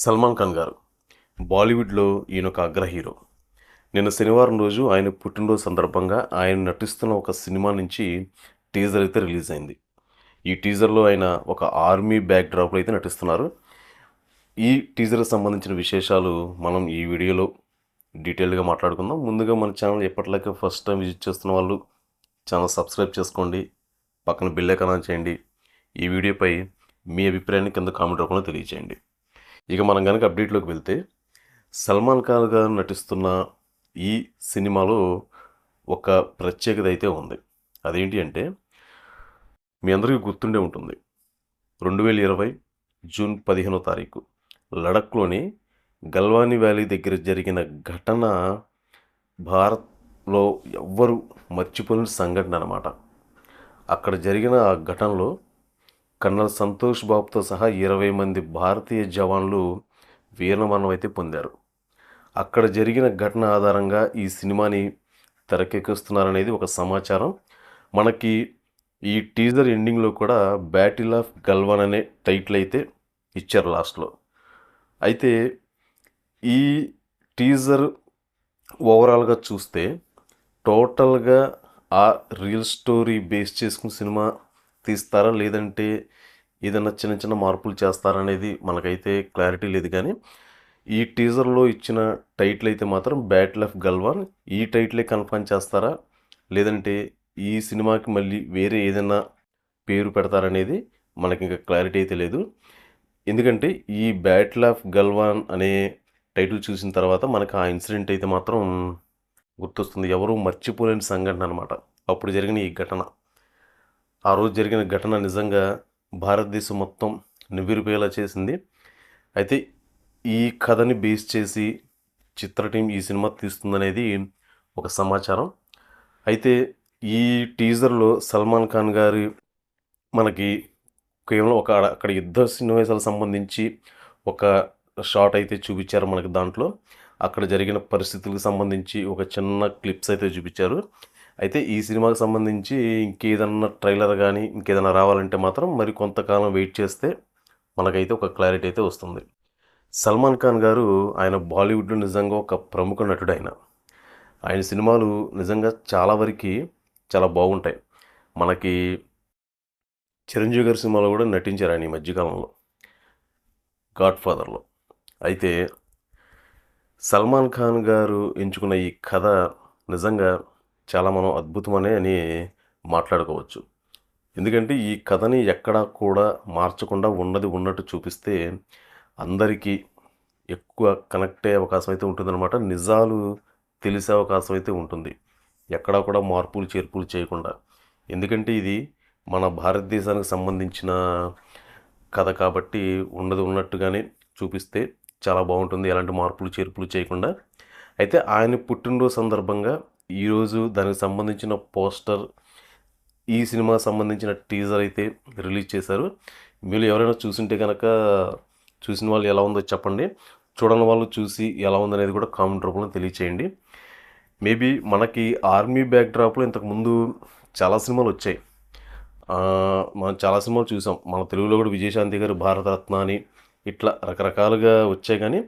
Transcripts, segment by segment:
సల్మాన్ ఖాన్ గారు. బాలీవుడ్లో ఈయన ఒక అగ్ర హీరో. నిన్న శనివారం రోజు ఆయన పుట్టినరోజు సందర్భంగా ఆయన నటిస్తున్న ఒక సినిమా నుంచి టీజర్ అయితే రిలీజ్ అయింది. ఈ టీజర్లో ఆయన ఒక ఆర్మీ బ్యాక్ డ్రాప్లో అయితే నటిస్తున్నారు. ఈ టీజర్కి సంబంధించిన విశేషాలు మనం ఈ వీడియోలో డీటెయిల్గా మాట్లాడుకుందాం. ముందుగా మన ఛానల్ ఎప్పటిలాగే ఫస్ట్ టైం విజిట్ చేస్తున్న వాళ్ళు ఛానల్ సబ్స్క్రైబ్ చేసుకోండి. పక్కన బిల్ ఐకాన్ చేయండి. ఈ వీడియోపై మీ అభిప్రాయాన్ని కింద కామెంట్ రూపంలో తెలియజేయండి. ఇక మనం కనుక అప్డేట్లోకి వెళ్తే సల్మాన్ ఖాన్ గారు నటిస్తున్న ఈ సినిమాలో ఒక ప్రత్యేకత అయితే ఉంది. అదేంటి అంటే మీ అందరికీ గుర్తుండే ఉంటుంది. రెండు వేల ఇరవై జూన్ పదిహేనో తారీఖు లడఖ్లోని గల్వానీ వ్యాలీ దగ్గర జరిగిన ఘటన భారత్లో ఎవ్వరు మర్చిపోలేని సంఘటన అనమాట అక్కడ జరిగిన ఆ ఘటనలో కర్నల్ సంతోష్ బాబుతో సహా ఇరవై మంది భారతీయ జవాన్లు వీరమరణం అయితే పొందారు. అక్కడ జరిగిన ఘటన ఆధారంగా ఈ సినిమాని తెరకెక్కిస్తున్నారనేది ఒక సమాచారం. మనకి ఈ టీజర్ ఎండింగ్లో కూడా బ్యాటిల్ ఆఫ్ గల్వాన్ అనే టైటిల్ అయితే ఇచ్చారు లాస్ట్లో. అయితే ఈ టీజర్ ఓవరాల్గా చూస్తే టోటల్గా ఆ రియల్ స్టోరీ బేస్ చేసుకున్న సినిమా తీస్తారా? లేదంటే ఏదైనా చిన్న చిన్న మార్పులు చేస్తారా అనేది మనకైతే క్లారిటీ లేదు కానీ ఈ టీజర్లో ఇచ్చిన టైటిల్ అయితే మాత్రం బ్యాటిల్ ఆఫ్ గల్వాన్. ఈ టైటిలే కన్ఫర్మ్ చేస్తారా? లేదంటే ఈ సినిమాకి మళ్ళీ వేరే ఏదైనా పేరు పెడతారనేది మనకి ఇంకా క్లారిటీ అయితే లేదు. ఎందుకంటే ఈ బ్యాటిల్ ఆఫ్ గల్వాన్ అనే టైటిల్ చూసిన తర్వాత మనకు ఆ ఇన్సిడెంట్ అయితే మాత్రం గుర్తొస్తుంది. ఎవరూ మర్చిపోలేని సంఘటన అనమాట అప్పుడు జరిగిన ఈ ఘటన. ఆ రోజు జరిగిన ఘటన నిజంగా భారతదేశం మొత్తం నివ్విరిపోయేలా చేసింది. అయితే ఈ కథని బేస్ చేసి చిత్ర టీం ఈ సినిమా తీస్తుందనేది ఒక సమాచారం. అయితే ఈ టీజర్లో సల్మాన్ ఖాన్ గారి మనకి కేవలం ఒక అక్కడ యుద్ధ సన్నివేశాలకు సంబంధించి ఒక షాట్ అయితే చూపించారు మనకి దాంట్లో. అక్కడ జరిగిన పరిస్థితులకు సంబంధించి ఒక చిన్న క్లిప్స్ అయితే చూపించారు. అయితే ఈ సినిమాకి సంబంధించి ఇంకేదన్నా ట్రైలర్ కానీ ఇంకేదైనా రావాలంటే మాత్రం మరి కొంతకాలం వెయిట్ చేస్తే మనకైతే ఒక క్లారిటీ అయితే వస్తుంది. సల్మాన్ ఖాన్ గారు ఆయన బాలీవుడ్లో నిజంగా ఒక ప్రముఖ నటుడు ఆయన ఆయన సినిమాలు నిజంగా చాలా వరకు చాలా బాగుంటాయి. మనకి చిరంజీవి గారి సినిమాలో కూడా నటించారు ఆయన ఈ మధ్యకాలంలో. గాడ్ ఫాదర్లో అయితే సల్మాన్ ఖాన్ గారు ఎంచుకున్న ఈ కథ నిజంగా చాలా మనం అద్భుతమనే అని మాట్లాడుకోవచ్చు. ఎందుకంటే ఈ కథని ఎక్కడా కూడా మార్చకుండా ఉన్నది ఉన్నట్టు చూపిస్తే అందరికీ ఎక్కువ కనెక్ట్ అయ్యే అవకాశం అయితే ఉంటుందన్నమాట. నిజాలు తెలిసే అవకాశం అయితే ఉంటుంది. ఎక్కడా కూడా మార్పులు చేర్పులు చేయకుండా. ఎందుకంటే ఇది మన భారతదేశానికి సంబంధించిన కథ కాబట్టి ఉన్నది ఉన్నట్టుగానే చూపిస్తే చాలా బాగుంటుంది. ఎలాంటి మార్పులు చేర్పులు చేయకుండా. అయితే ఆయన పుట్టినరోజు సందర్భంగా ఈరోజు దానికి సంబంధించిన పోస్టర్ ఈ సినిమా సంబంధించిన టీజర్ అయితే రిలీజ్ చేశారు. మీరు ఎవరైనా చూసింటే కనుక చూసిన వాళ్ళు ఎలా ఉందో చెప్పండి. చూడని వాళ్ళు చూసి ఎలా ఉందనేది కూడా కామెంట్ రూపంలో తెలియచేయండి. మేబీ మనకి ఆర్మీ బ్యాక్ డ్రాప్లో ఇంతకుముందు చాలా సినిమాలు వచ్చాయి. మనం చాలా సినిమాలు చూసాం. మన తెలుగులో కూడా విజయశాంతి గారు భారతరత్న అని ఇట్లా రకరకాలుగా వచ్చాయి కానీ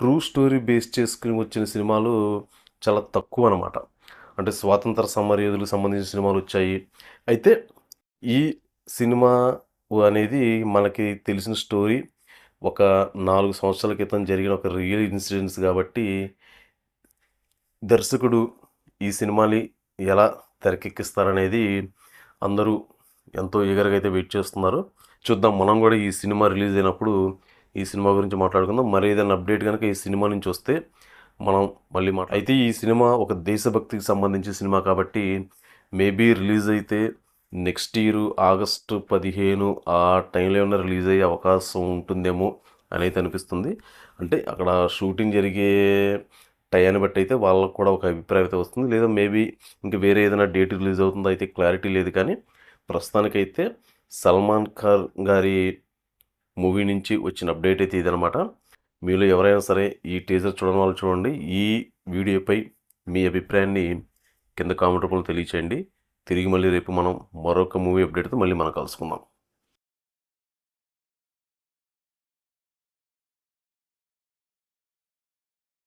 ట్రూ స్టోరీ బేస్ చేసుకుని వచ్చిన సినిమాలు చాలా తక్కువ అనమాట అంటే స్వాతంత్ర సమరయోధులకు సంబంధించిన సినిమాలు వచ్చాయి. అయితే ఈ సినిమా అనేది మనకి తెలిసిన స్టోరీ ఒక నాలుగు సంవత్సరాల క్రితం జరిగిన ఒక రియల్ ఇన్సిడెంట్స్ కాబట్టి దర్శకుడు ఈ సినిమాని ఎలా తెరకెక్కిస్తారనేది అందరూ ఎంతో ఈగర్గా అయితే వెయిట్ చేస్తున్నారు. చూద్దాం మనం కూడా ఈ సినిమా రిలీజ్ అయినప్పుడు ఈ సినిమా గురించి మాట్లాడుకుందాం. మరి ఏదైనా అప్డేట్ కనుక ఈ సినిమా నుంచి వస్తే మనం మళ్ళీ మాట అయితే ఈ సినిమా ఒక దేశభక్తికి సంబంధించిన సినిమా కాబట్టి మేబీ రిలీజ్ అయితే నెక్స్ట్ ఇయర్ ఆగస్టు పదిహేను ఆ టైంలో ఏమైనా రిలీజ్ అయ్యే అవకాశం ఉంటుందేమో అనేది అనిపిస్తుంది. అంటే అక్కడ షూటింగ్ జరిగే టయాన్ని బట్టి అయితే వాళ్ళకు కూడా ఒక అభిప్రాయం అయితే వస్తుంది. లేదా మేబీ ఇంకా వేరే ఏదైనా డేట్ రిలీజ్ అవుతుందో అయితే క్లారిటీ లేదు కానీ ప్రస్తుతానికైతే సల్మాన్ ఖాన్ గారి మూవీ నుంచి వచ్చిన అప్డేట్ అయితే ఇదనమాట మీలో ఎవరైనా సరే ఈ టీజర్ చూడడం వాళ్ళు చూడండి. ఈ వీడియోపై మీ అభిప్రాయాన్ని కింద కామెంట్ రూపంలో తెలియచేయండి. తిరిగి మళ్ళీ రేపు మనం మరొక మూవీ అప్డేట్తో మళ్ళీ మనం కలుసుకుందాం.